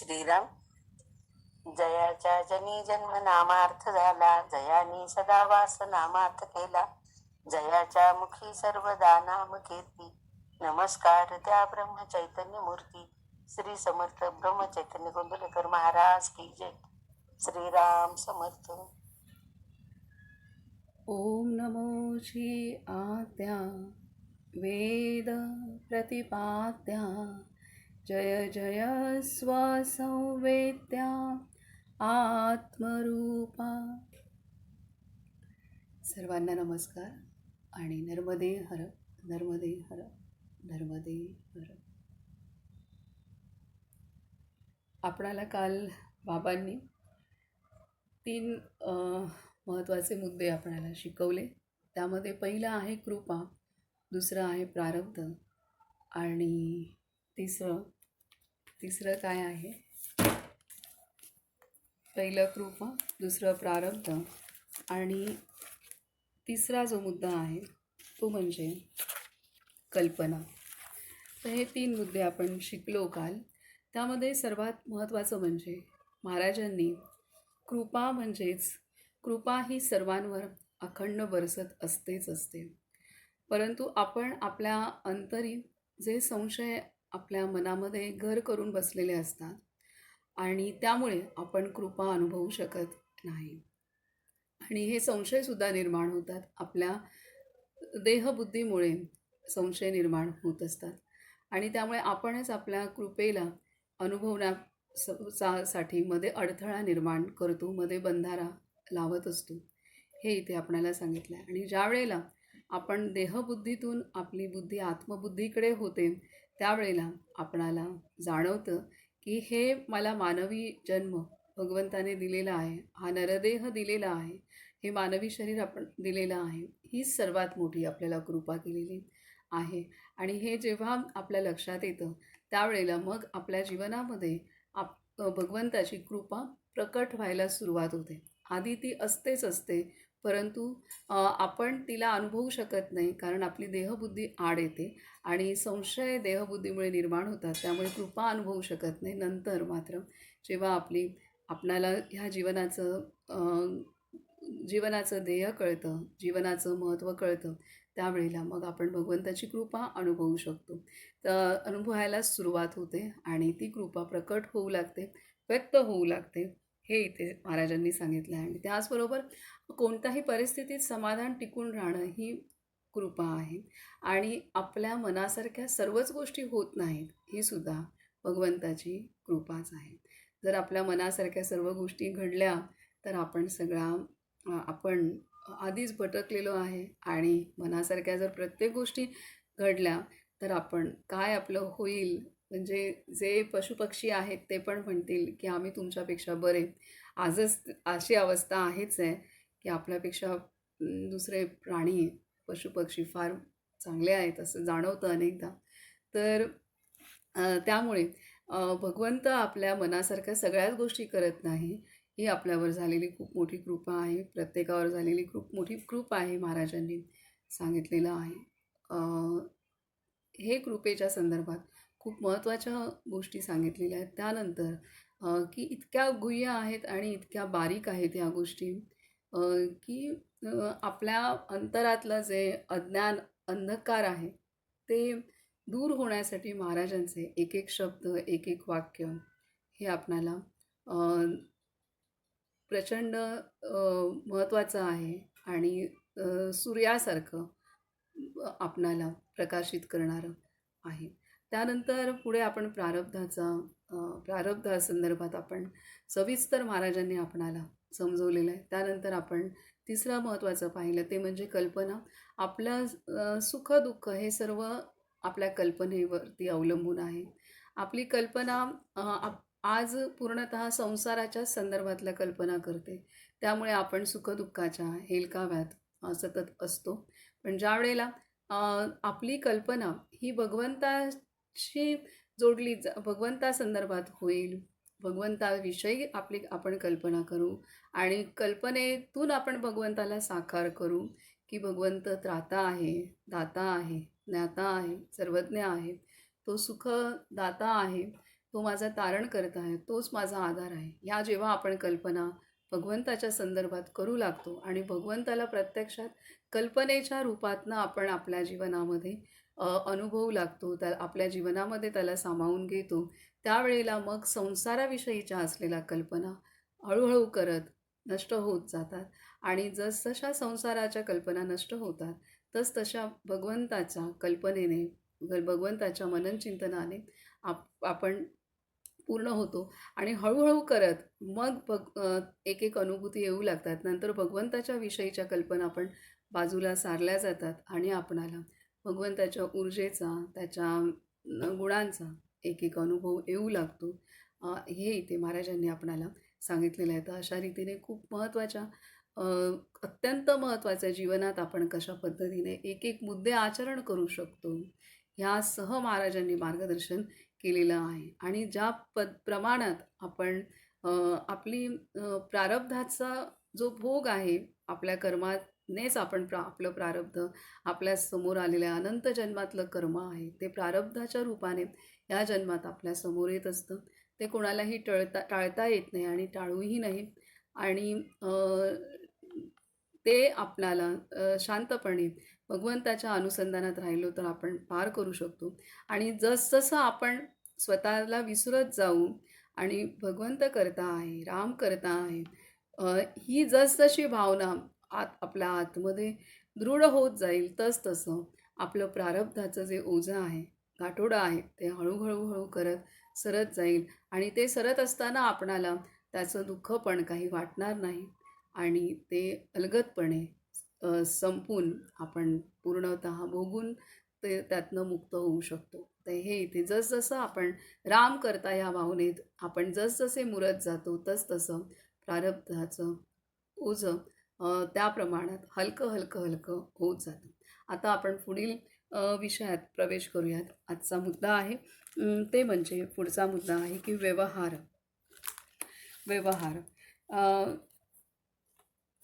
श्रीराम. जयाच्या जनी जन्म नामार्थ झाला. जयानी सदा वास नामार्थ केला. जयाच्या मुखी सर्वदा नाम कीर्ती. नमस्कार त्या ब्रह्म चैतन्य मूर्ती. श्री समर्थ ब्रह्म चैतन्य गोंदवलेकर महाराज की जय. श्रीराम समर्थ. ॐ नमो श्री आद्या. वेद प्रतिपाद्या. जय जय स्वसंवेद्या आत्मरूपा. सर्वांना नमस्कार आणि नर्मदे हर नर्मदे हर नर्मदे हर. आपणाला काल बाबांनी तीन महत्त्वाचे मुद्दे आपणाला शिकवले. त्यामध्ये पहिलं आहे कृपा दुसरं आहे प्रारब्ध आणि तिसरं तिसरं काय आहे? पहिलं कृपा दुसरं प्रारब्ध आणि तिसरा जो मुद्दा आहे तो म्हणजे कल्पना. तर हे तीन मुद्दे आपण शिकलो काल. त्यामध्ये सर्वात महत्त्वाचं म्हणजे महाराजांनी कृपा म्हणजेच कृपा ही सर्वांवर अखंड बरसत असतेच असते. परंतु आपण आपल्या अंतरी जे संशय आपल्या मनामध्ये घर करून बसलेले असतात आणि त्यामुळे आपण कृपा अनुभवू शकत नाही. आणि हे संशयसुद्धा निर्माण होतात. आपल्या देहबुद्धीमुळे संशय निर्माण होत असतात. आणि त्यामुळे आपणच आपल्या कृपेला अनुभवण्या सा- साठी मध्ये अडथळा निर्माण करतो मध्ये बंधारा लावत असतो. हे इथे आपणाला सांगितलं आहे आणि ज्या वेळेला आपण देहबुद्धीतून आपली बुद्धी आत्मबुद्धीकडे होते त्यावेळेला आपणाला जाणवतं की हे मला मानवी जन्म भगवंताने दिलेला आहे. हा नरदेह दिलेला आहे. हे मानवी शरीर आपण दिलेलं आहे. हीच सर्वात मोठी आपल्याला कृपा केलेली आहे. आणि हे जेव्हा आपल्या लक्षात येतं त्यावेळेला मग आपल्या जीवनामध्ये आप भगवंताची कृपा प्रकट व्हायला सुरुवात होते. आधी ती असतेच असते परंतु आपण तिला अनुभवू शकत नाही कारण आपली देहबुद्धी आड येते आणि संशय देहबुद्धीमुळे निर्माण होतात. त्यामुळे कृपा अनुभवू शकत नाही. नंतर मात्र जेव्हा आपली आपणाला ह्या जीवनाचं जीवनाचं ध्येय कळतं जीवनाचं महत्त्व कळतं त्यावेळेला मग आपण भगवंताची कृपा अनुभवू शकतो. तर अनुभवायला सुरुवात होते आणि ती कृपा प्रकट होऊ लागते व्यक्त होऊ लागते. हे इथे महाराजांनी सांगितलं आहे. आणि त्याचबरोबर कोणत्याही परिस्थितीत समाधान टिकून राहणं ही कृपा आहे. आणि आपल्या मनासारख्या सर्वच गोष्टी होत नाहीत ही सुद्धा भगवंताची कृपाच आहे. जर आपल्या मनासारख्या सर्व गोष्टी घडल्या तर आपण सगळा आपण आधीच भटकलेलो आहे. आणि मनासारख्या जर प्रत्येक गोष्टी घडल्या तर आपण काय आपलं होईल म्हणजे जे पशुपक्षी आहेत ते पण म्हणतील की आम्ही तुमच्यापेक्षा बरे. आजच अशी अवस्था आहेच आहे की आपल्यापेक्षा दुसरे प्राणी पशुपक्षी फार चांगले आहेत असं जाणवतं अनेकदा. तर त्यामुळे भगवंत आपल्या मनासारख्या सगळ्याच गोष्टी करत नाही. ही आपल्यावर झालेली खूप मोठी कृपा आहे. प्रत्येकावर झालेली खूप मोठी कृपा आहे महाराजांनी सांगितलेलं आहे. हे कृपेच्या संदर्भात खूप महत्त्वाच्या गोष्टी सांगितलेल्या आहेत. त्यानंतर की इतक्या गुह्य आहेत आणि इतक्या बारीक आहेत ह्या गोष्टी की आपल्या अंतरातलं जे अज्ञान अंधकार आहे ते दूर होण्यासाठी महाराजांचे एक एक शब्द एक एक वाक्य हे आपणाला प्रचंड महत्त्वाचं आहे आणि सूर्यासारखं आपणाला प्रकाशित करणारं आहे. त्यानंतर पुढे आपण प्रारब्धाचा प्रारब्धासंदर्भात आपण सविस्तर महाराजांनी आपणाला समजवलेलं आहे. त्यानंतर आपण तिसरं महत्त्वाचं पाहिलं ते म्हणजे कल्पना. आपलं सुख सुखदुःख हे सर्व आपल्या कल्पनेवरती अवलंबून आहे. आपली कल्पना आप आज पूर्णतः संसाराच्या संदर्भातल्या कल्पना करते. त्यामुळे आपण सुखदुःखाच्या हेलकाव्यात सतत असतो. पण ज्या वेळेला आपली कल्पना ही भगवंता शी जोडली जा भगवंतासंदर्भात होईल. भगवंताविषयी आपली आपण कल्पना करू आणि कल्पनेतून आपण भगवंताला साकार करू की भगवंत त्राता आहे दाता आहे ज्ञाता आहे सर्वज्ञ आहे. तो सुखदाता आहे तो माझा तारण करत आहे तोच माझा आधार आहे. ह्या जेव्हा आपण कल्पना भगवंताच्या संदर्भात करू लागतो आणि भगवंताला प्रत्यक्षात कल्पनेच्या रूपातनं आपण आपल्या जीवनामध्ये अनुभवू लागतो त्या आपल्या जीवनामध्ये त्याला सामावून घेतो. त्यावेळेला मग संसाराविषयीच्या असलेल्या कल्पना हळूहळू करत नष्ट होत जातात. आणि जसजशा संसाराच्या कल्पना नष्ट होतात तस तशा भगवंताच्या कल्पनेने ग- भगवंताच्या मननचिंतनाने आप आपण पूर्ण होतो. आणि हळूहळू करत मग भग एक एक अनुभूती येऊ लागतात. नंतर भगवंताच्या विषयीच्या कल्पना आपण बाजूला सारल्या जातात आणि आपणाला भगवंताच्या ऊर्जेचा त्याच्या गुणांचा एक एक अनुभव येऊ लागतो. हे इथे महाराजांनी आपणाला सांगितलेलं आहे. तर अशा रीतीने खूप महत्त्वाच्या अत्यंत महत्त्वाच्या जीवनात आपण कशा पद्धतीने एक एक मुद्दे आचरण करू शकतो ह्यासह महाराजांनी मार्गदर्शन केलेलं आहे. आणि ज्या प प्रमाणात आपण आपली प्रारब्धाचा जो भोग आहे आपल्या कर्मात नेच आपण प्रा आपलं प्रारब्ध आपल्यासमोर आलेल्या अनंत जन्मातलं कर्म आहे. ते प्रारब्धाच्या रूपाने या जन्मात आपल्यासमोर येत असतं. ते कोणालाही टळता टाळता येत नाही आणि टाळूही नाही. आणि ते आपल्याला शांतपणे भगवंताच्या अनुसंधानात राहिलो तर आपण पार करू शकतो. आणि जसजसं आपण स्वतःला विसरत जाऊ आणि भगवंत करता आहे राम करता आहे ही जसजशी भावना आत आपल्या आतमध्ये दृढ होत जाईल तस तसं आपलं प्रारब्धाचं जे ओझं आहे गाठोडं आहे ते हळूहळू हळू करत सरत जाईल. आणि ते सरत असताना आपणाला त्याचं दुःख पण काही वाटणार नाही. आणि ते अलगदपणे संपून आपण पूर्णत भोगून ते त्यातनं मुक्त होऊ शकतो. तर हे इथे जसजसं आपण राम करता या भावनेत आपण जसजसे मुरत जातो तसतसं प्रारब्धाचं ओझं त्या प्रमाणात हलकं हलकं हलकं होत जातं. आता आपण पुढील विषयात प्रवेश करूयात. आजचा मुद्दा आहे ते म्हणजे पुढचा मुद्दा आहे की व्यवहार. व्यवहार.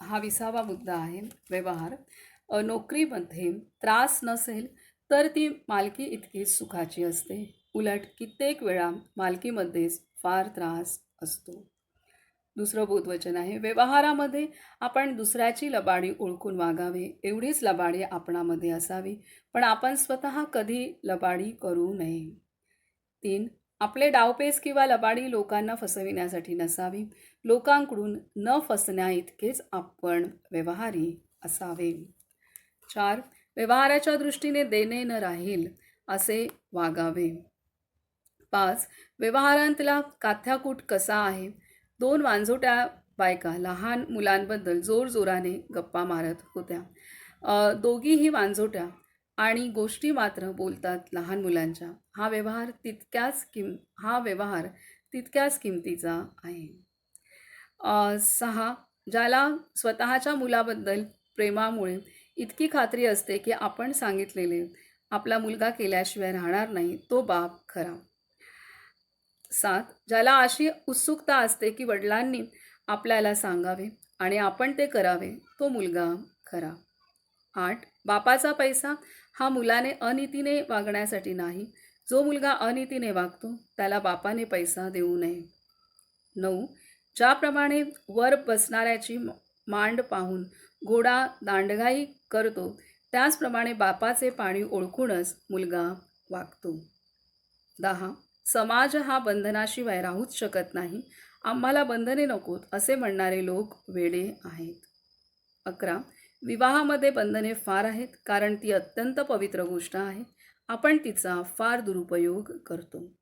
हा विसावा मुद्दा आहे व्यवहार. नोकरीमध्ये त्रास नसेल तर ती मालकी इतकीच सुखाची असते. उलट कित्येक वेळा मालकीमध्येच फार त्रास असतो. दुसरं बोधवचन आहे. व्यवहारामध्ये आपण दुसऱ्याची लबाडी ओळखून वागावे एवढीच लबाडी आपणामध्ये असावी पण आपण स्वतः कधी लबाडी करू नये. तीन आपले डावपेच किंवा लबाडी लोकांना फसविण्यासाठी नसावी. लोकांकडून न फसण्या इतकेच आपण व्यवहारी असावे. चार व्यवहाराच्या दृष्टीने देणे न राहील असे वागावे. पाच व्यवहारांतला काथ्याकूट कसा आहे? दोन वांझोट्या बायका लहान मुलांबद्दल जोरजोराने गप्पा मारत होत्या. दोघीही वांझोट्या आणि गोष्टी मात्र बोलतात लहान मुलांच्या. हा व्यवहार तितक्याच किम हा व्यवहार तितक्याच किमतीचा आहे. सहा ज्याला स्वतःच्या मुलाबद्दल प्रेमामुळे इतकी खात्री असते की आपण सांगितलेले आपला मुलगा केल्याशिवाय राहणार नाही तो बाप खरा. सात ज्याला अशी उत्सुकता असते की वडिलांनी आपल्याला सांगावे आणि आपण ते करावे तो मुलगा खरा. आठ बापाचा पैसा हा मुलाने अनितीने वागण्यासाठी नाही. जो मुलगा अनितीने वागतो त्याला बापाने पैसा देऊ नये. नऊ ज्याप्रमाणे वर बसणाऱ्याची म- मांड पाहून घोडा दांडगाई करतो त्याचप्रमाणे बापाचे पाणी ओळखूनच मुलगा वागतो. दहा समाज हा बंधनाशिवाय राहूच शकत नाही. आम्हाला बंधने नकोत असे म्हणणारे लोक वेडे आहेत. अकरा. विवाहामध्ये बंधने फार आहेत कारण ती अत्यंत पवित्र गोष्ट आहे. आपण तिचा फार दुरुपयोग करतो.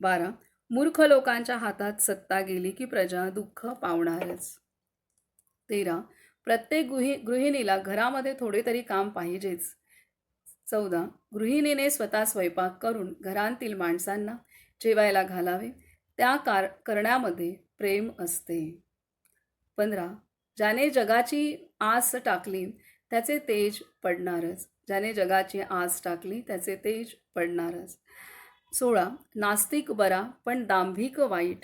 बारा. मूर्ख लोकांच्या हातात सत्ता गेली की प्रजा दुःख पावणारच. तेरा. प्रत्येक गृहि गृहिणीला घरामध्ये थोडे तरी काम पाहिजेच. चौदा गृहिणीने स्वतः स्वयंपाक करून घरांतील माणसांना जेवायला घालावे त्या कार करण्यामध्ये प्रेम असते. पंधरा ज्याने जगाची आस टाकली त्याचे तेज पडणारच. ज्याने जगाची आस टाकली त्याचे तेज पडणारच. सोळा नास्तिक बरा पण दांभिक वाईट.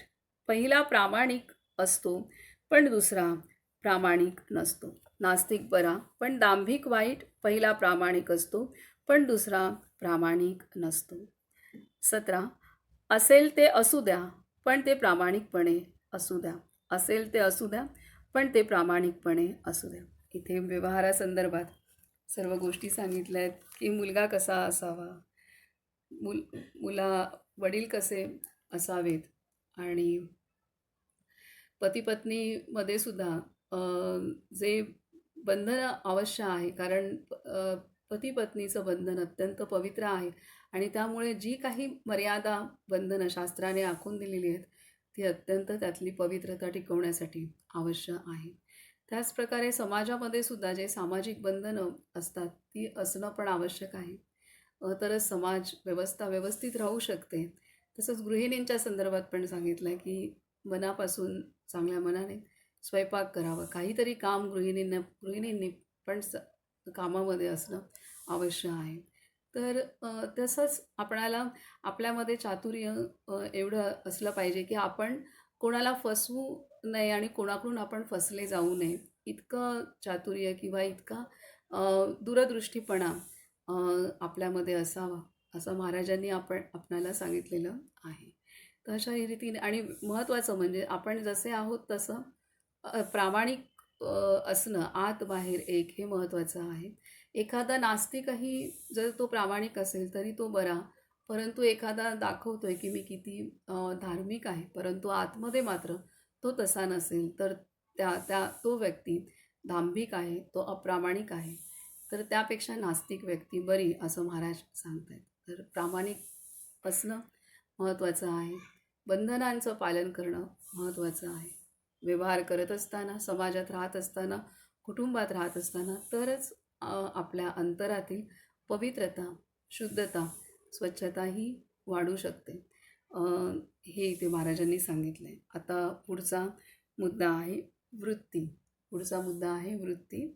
पहिला प्रामाणिक असतो पण दुसरा प्रामाणिक नसतो. नास्तिक बरा पण दांभिक वाईट पहिला प्रामाणिक असतो पण दुसरा प्रामाणिक नसतो. सतरा असेल ते असू द्या पण ते प्रामाणिकपणे असू द्या. असेल ते असू द्या पण ते प्रामाणिकपणे असू द्या. इथे व्यवहारासंदर्भात सर्व गोष्टी सांगितल्या आहेत की मुलगा कसा असावा मुल मुला वडील कसे असावेत आणि पतीपत्नीमध्ये सुद्धा जे बंधन अवश्य आहे कारण पती पत्नीचं बंधन अत्यंत पवित्र आहे. आणि त्यामुळे जी काही मर्यादा बंधनं शास्त्राने आखून दिलेली आहेत ती अत्यंत त्यातली पवित्रता टिकवण्यासाठी आवश्यक आहे. त्याचप्रकारे समाजामध्ये सुद्धा जे सामाजिक बंधनं असतात ती असणं पण आवश्यक आहे. तरच समाज व्यवस्था व्यवस्थित राहू शकते. तसंच गृहिणींच्या संदर्भात पण सांगितलं आहे की मनापासून चांगल्या मनाने स्वयंपाक करावा. काहीतरी काम गृहिणींना गृहिणींनी पण स कामामध्ये असणं आवश्यक आहे. तर तसंच आपणाला आपल्यामध्ये चातुर्य एवढं असलं पाहिजे की आपण कोणाला फसवू नये आणि कोणाकडून आपण फसले जाऊ नये. इतकं चातुर्य किंवा इतका दूरदृष्टीपणा आपल्यामध्ये असावा असं महाराजांनी आपण आपणाला सांगितलेलं आहे. तर अशा रीतीने आणि महत्त्वाचं म्हणजे आपण जसे आहोत तसं प्रामाणिक असणं आत बाहेर एक हे महत्त्वाचं आहे. एखादा नास्तिकही जर तो प्रामाणिक असेल तरी तो बरा. परंतु एखादा दाखवतोय की मी किती धार्मिक आहे परंतु आतमध्ये मात्र तो तसा नसेल तर त्या त्या तो व्यक्ती दांभिक आहे तो अप्रामाणिक आहे. तर त्यापेक्षा नास्तिक व्यक्ती बरी असं महाराज सांगत आहेत तर प्रामाणिक असणं महत्त्वाचं आहे. बंधनांचं पालन करणं महत्त्वाचं आहे. व्यवहार करत असताना समाजात राहत असताना कुटुंबात राहत असताना तरच आपल्या अंतरातील पवित्रता शुद्धता स्वच्छता ही वाढू शकते. हे इथे महाराजांनी सांगितलं आहे आता पुढचा मुद्दा आहे वृत्ती. पुढचा मुद्दा आहे वृत्ती.